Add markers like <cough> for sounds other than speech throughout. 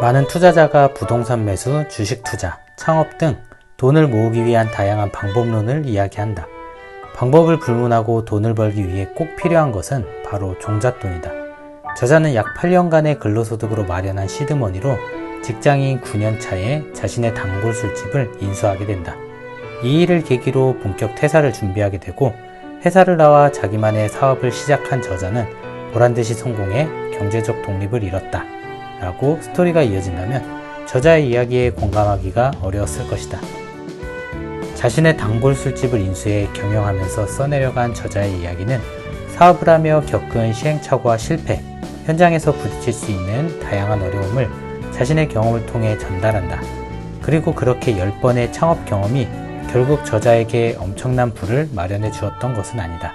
많은 투자자가 부동산 매수, 주식 투자, 창업 등 돈을 모으기 위한 다양한 방법론을 이야기한다. 방법을 불문하고 돈을 벌기 위해 꼭 필요한 것은 바로 종잣돈이다. 저자는 약 8년간의 근로소득으로 마련한 시드머니로 직장인 9년 차에 자신의 단골 술집을 인수하게 된다. 이 일을 계기로 본격 퇴사를 준비하게 되고 회사를 나와 자기만의 사업을 시작한 저자는 보란듯이 성공해 경제적 독립을 이뤘다. 라고 스토리가 이어진다면 저자의 이야기에 공감하기가 어려웠을 것이다. 자신의 단골 술집을 인수해 경영하면서 써내려간 저자의 이야기는 사업을 하며 겪은 시행착오와 실패, 현장에서 부딪힐 수 있는 다양한 어려움을 자신의 경험을 통해 전달한다. 그리고 그렇게 10번의 창업 경험이 결국 저자에게 엄청난 부를 마련해 주었던 것은 아니다.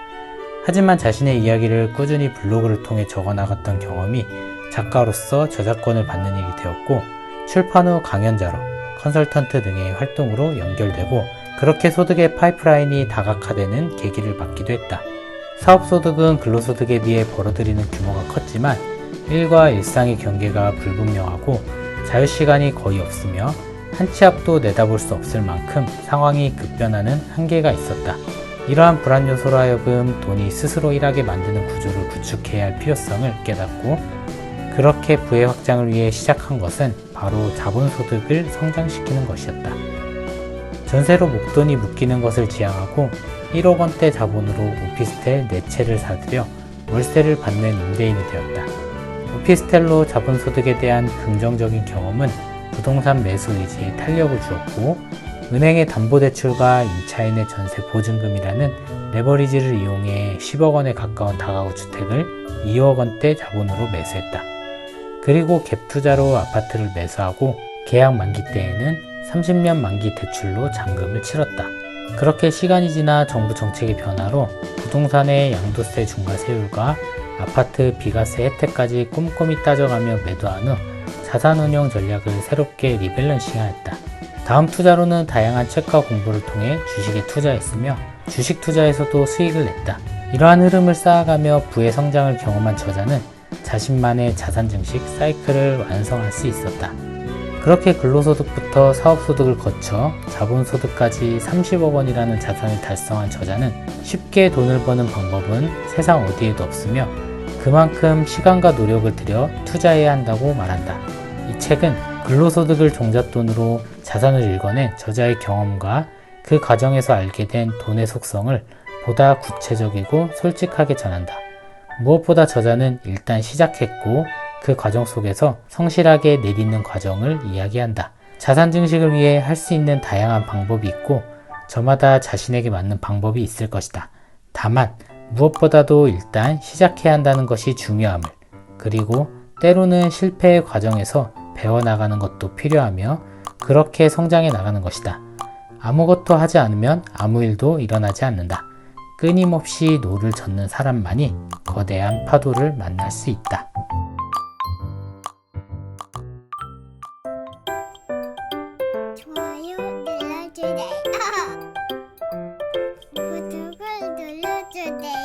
하지만 자신의 이야기를 꾸준히 블로그를 통해 적어 나갔던 경험이 작가로서 저작권을 받는 일이 되었고 출판 후 강연자로 컨설턴트 등의 활동으로 연결되고 그렇게 소득의 파이프라인이 다각화되는 계기를 맞기도 했다. 사업소득은 근로소득에 비해 벌어들이는 규모가 컸지만 일과 일상의 경계가 불분명하고 자유시간이 거의 없으며 한 치 앞도 내다볼 수 없을 만큼 상황이 급변하는 한계가 있었다. 이러한 불안 요소로 하여금 돈이 스스로 일하게 만드는 구조를 구축해야 할 필요성을 깨닫고 그렇게 부의 확장을 위해 시작한 것은 바로 자본소득을 성장시키는 것이었다. 전세로 목돈이 묶이는 것을 지향하고 1억 원대 자본으로 오피스텔 4채를 사들여 월세를 받는 임대인이 되었다. 오피스텔로 자본소득에 대한 긍정적인 경험은 부동산 매수 의지에 탄력을 주었고 은행의 담보대출과 임차인의 전세 보증금이라는 레버리지를 이용해 10억 원에 가까운 다가구 주택을 2억 원대 자본으로 매수했다. 그리고 갭 투자로 아파트를 매수하고 계약 만기 때에는 30년 만기 대출로 잔금을 치렀다. 그렇게 시간이 지나 정부 정책의 변화로 부동산의 양도세 중과세율과 아파트 비과세 혜택까지 꼼꼼히 따져가며 매도한 후 자산운용 전략을 새롭게 리밸런싱하였다. 다음 투자로는 다양한 책과 공부를 통해 주식에 투자했으며 주식 투자에서도 수익을 냈다. 이러한 흐름을 쌓아가며 부의 성장을 경험한 저자는 자신만의 자산 증식 사이클을 완성할 수 있었다. 그렇게 근로소득부터 사업소득을 거쳐 자본소득까지 30억 원이라는 자산을 달성한 저자는 쉽게 돈을 버는 방법은 세상 어디에도 없으며 그만큼 시간과 노력을 들여 투자해야 한다고 말한다. 이 책은 근로소득을 종잣돈으로 자산을 읽어낸 저자의 경험과 그 과정에서 알게 된 돈의 속성을 보다 구체적이고 솔직하게 전한다. 무엇보다 저자는 일단 시작했고 그 과정 속에서 성실하게 내딛는 과정을 이야기한다. 자산 증식을 위해 할 수 있는 다양한 방법이 있고 저마다 자신에게 맞는 방법이 있을 것이다. 다만 무엇보다도 일단 시작해야 한다는 것이 중요함을 그리고 때로는 실패의 과정에서 배워나가는 것도 필요하며 그렇게 성장해 나가는 것이다. 아무것도 하지 않으면 아무 일도 일어나지 않는다. 끊임없이 노를 젓는 사람만이 거대한 파도를 만날 수 있다. 좋아요 눌러주세요. <laughs> 구독을 눌러주세요.